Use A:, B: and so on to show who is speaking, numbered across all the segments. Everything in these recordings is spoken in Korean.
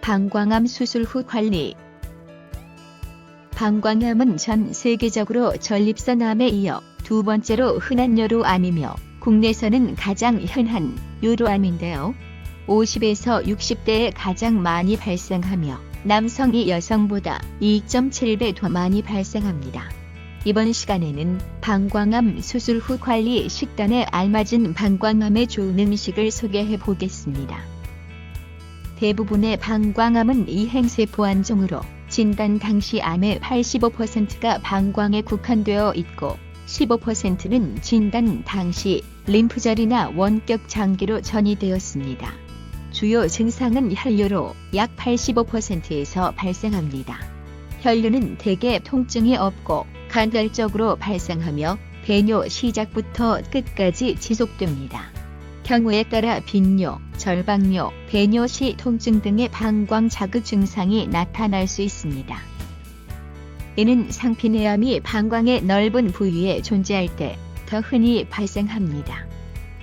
A: 방광암 수술 후 관리 방광암은 전 세계적으로 전립선암에 이어 두 번째로 흔한 뇨로암이며 국내에서는 가장 흔한 요로암인데요. 50에서 60대에 가장 많이 발생하며 남성이 여성보다 2.7배 더 많이 발생합니다. 이번 시간에는 방광암 수술 후 관리 식단에 알맞은 방광암에 좋은 음식을 소개해 보겠습니다. 대부분의 방광암은 이행세포 안종으로 진단 당시 암의 85%가 방광에 국한되어 있고 15%는 진단 당시 림프절이나 원격 장기로 전이되었습니다. 주요 증상은 혈뇨로 약 85%에서 발생합니다. 혈뇨는 대개 통증이 없고 간헐적으로 발생하며 배뇨 시작부터 끝까지 지속됩니다. 경우에 따라 빈뇨, 절박뇨, 배뇨 시 통증 등의 방광 자극 증상이 나타날 수 있습니다. 이는 상피내암이 방광의 넓은 부위에 존재할 때 더 흔히 발생합니다.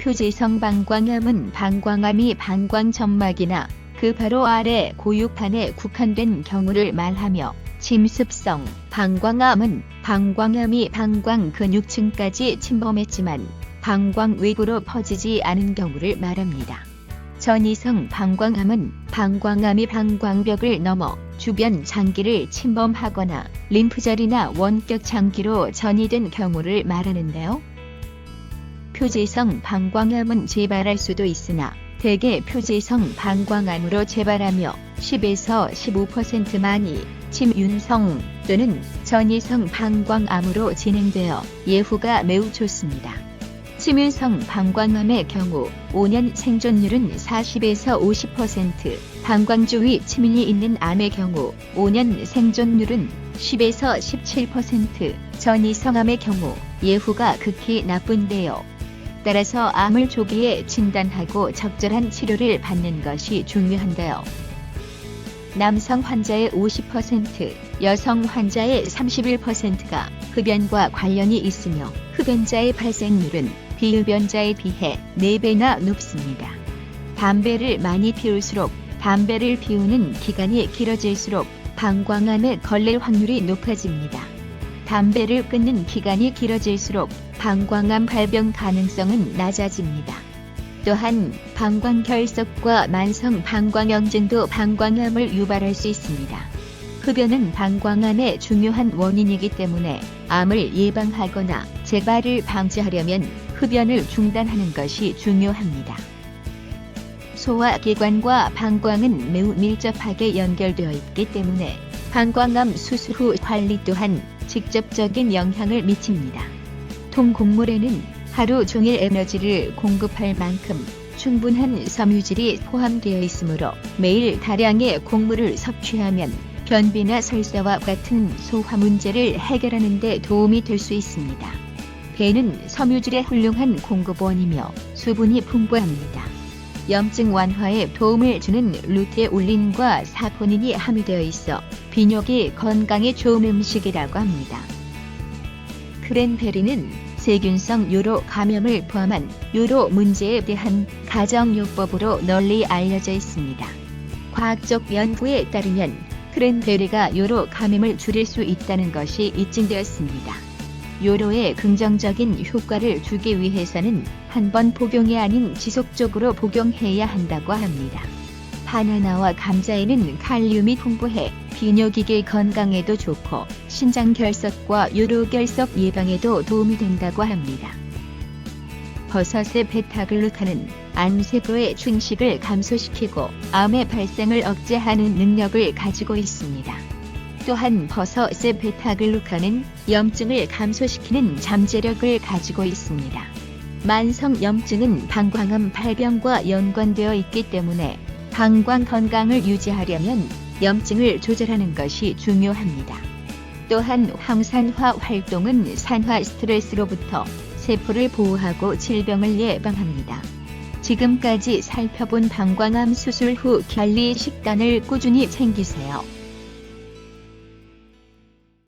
A: 표지성 방광암은 방광암이 방광 점막이나 그 바로 아래 고육판에 국한된 경우를 말하며 침습성 방광암은 방광암이 방광 근육층까지 침범했지만 방광 외부로 퍼지지 않은 경우를 말합니다. 전이성 방광암은 방광암이 방광벽을 넘어 주변 장기를 침범하거나 림프절이나 원격 장기로 전이된 경우를 말하는데요. 표지성 방광암은 재발할 수도 있으나 대개 표지성 방광암으로 재발하며 10에서 15% 많이 침윤성 또는 전이성 방광암으로 진행되어 예후가 매우 좋습니다. 침윤성 방광암의 경우 5년 생존율은 40에서 50%, 방광 주위 침인이 있는 암의 경우 5년 생존율은 10에서 17%, 전이성암의 경우 예후가 극히 나쁜데요. 따라서 암을 조기에 진단하고 적절한 치료를 받는 것이 중요한데요. 남성 환자의 50%, 여성 환자의 31%가 흡연과 관련이 있으며 흡연자의 발생률은 비흡연자에 비해 4배나 높습니다. 담배를 많이 피울수록 담배를 피우는 기간이 길어질수록 방광암에 걸릴 확률이 높아집니다. 담배를 끊는 기간이 길어질수록 방광암 발병 가능성은 낮아집니다. 또한 방광결석과 만성 방광염증도 방광암을 유발할 수 있습니다. 흡연은 방광암의 중요한 원인이기 때문에 암을 예방하거나 재발을 방지하려면 흡연을 중단하는 것이 중요합니다. 소화기관과 방광은 매우 밀접하게 연결되어 있기 때문에 방광암 수술 후 관리 또한 직접적인 영향을 미칩니다. 통곡물에는 하루 종일 에너지를 공급할 만큼 충분한 섬유질이 포함되어 있으므로 매일 다량의 곡물을 섭취하면 변비나 설사와 같은 소화 문제를 해결하는 데 도움이 될 수 있습니다. 배는 섬유질의 훌륭한 공급원이며 수분이 풍부합니다. 염증 완화에 도움을 주는 루테올린과 사포닌이 함유되어 있어 비뇨기 건강에 좋은 음식이라고 합니다. 크랜베리는 세균성 요로 감염을 포함한 요로 문제에 대한 가정요법으로 널리 알려져 있습니다. 과학적 연구에 따르면 크랜베리가 요로 감염을 줄일 수 있다는 것이 입증되었습니다. 요로의 긍정적인 효과를 주기 위해서는 한 번 복용이 아닌 지속적으로 복용해야 한다고 합니다. 바나나와 감자에는 칼륨이 풍부해 비뇨기계 건강에도 좋고 신장 결석과 요로 결석 예방에도 도움이 된다고 합니다. 버섯의 베타글루탄은 암세포의 충식을 감소시키고 암의 발생을 억제하는 능력을 가지고 있습니다. 또한 버섯의 베타글루칸은 염증을 감소시키는 잠재력을 가지고 있습니다. 만성 염증은 방광암 발병과 연관되어 있기 때문에 방광 건강을 유지하려면 염증을 조절하는 것이 중요합니다. 또한 황산화 활동은 산화 스트레스로부터 세포를 보호하고 질병을 예방합니다. 지금까지 살펴본 방광암 수술 후 관리 식단을 꾸준히 챙기세요.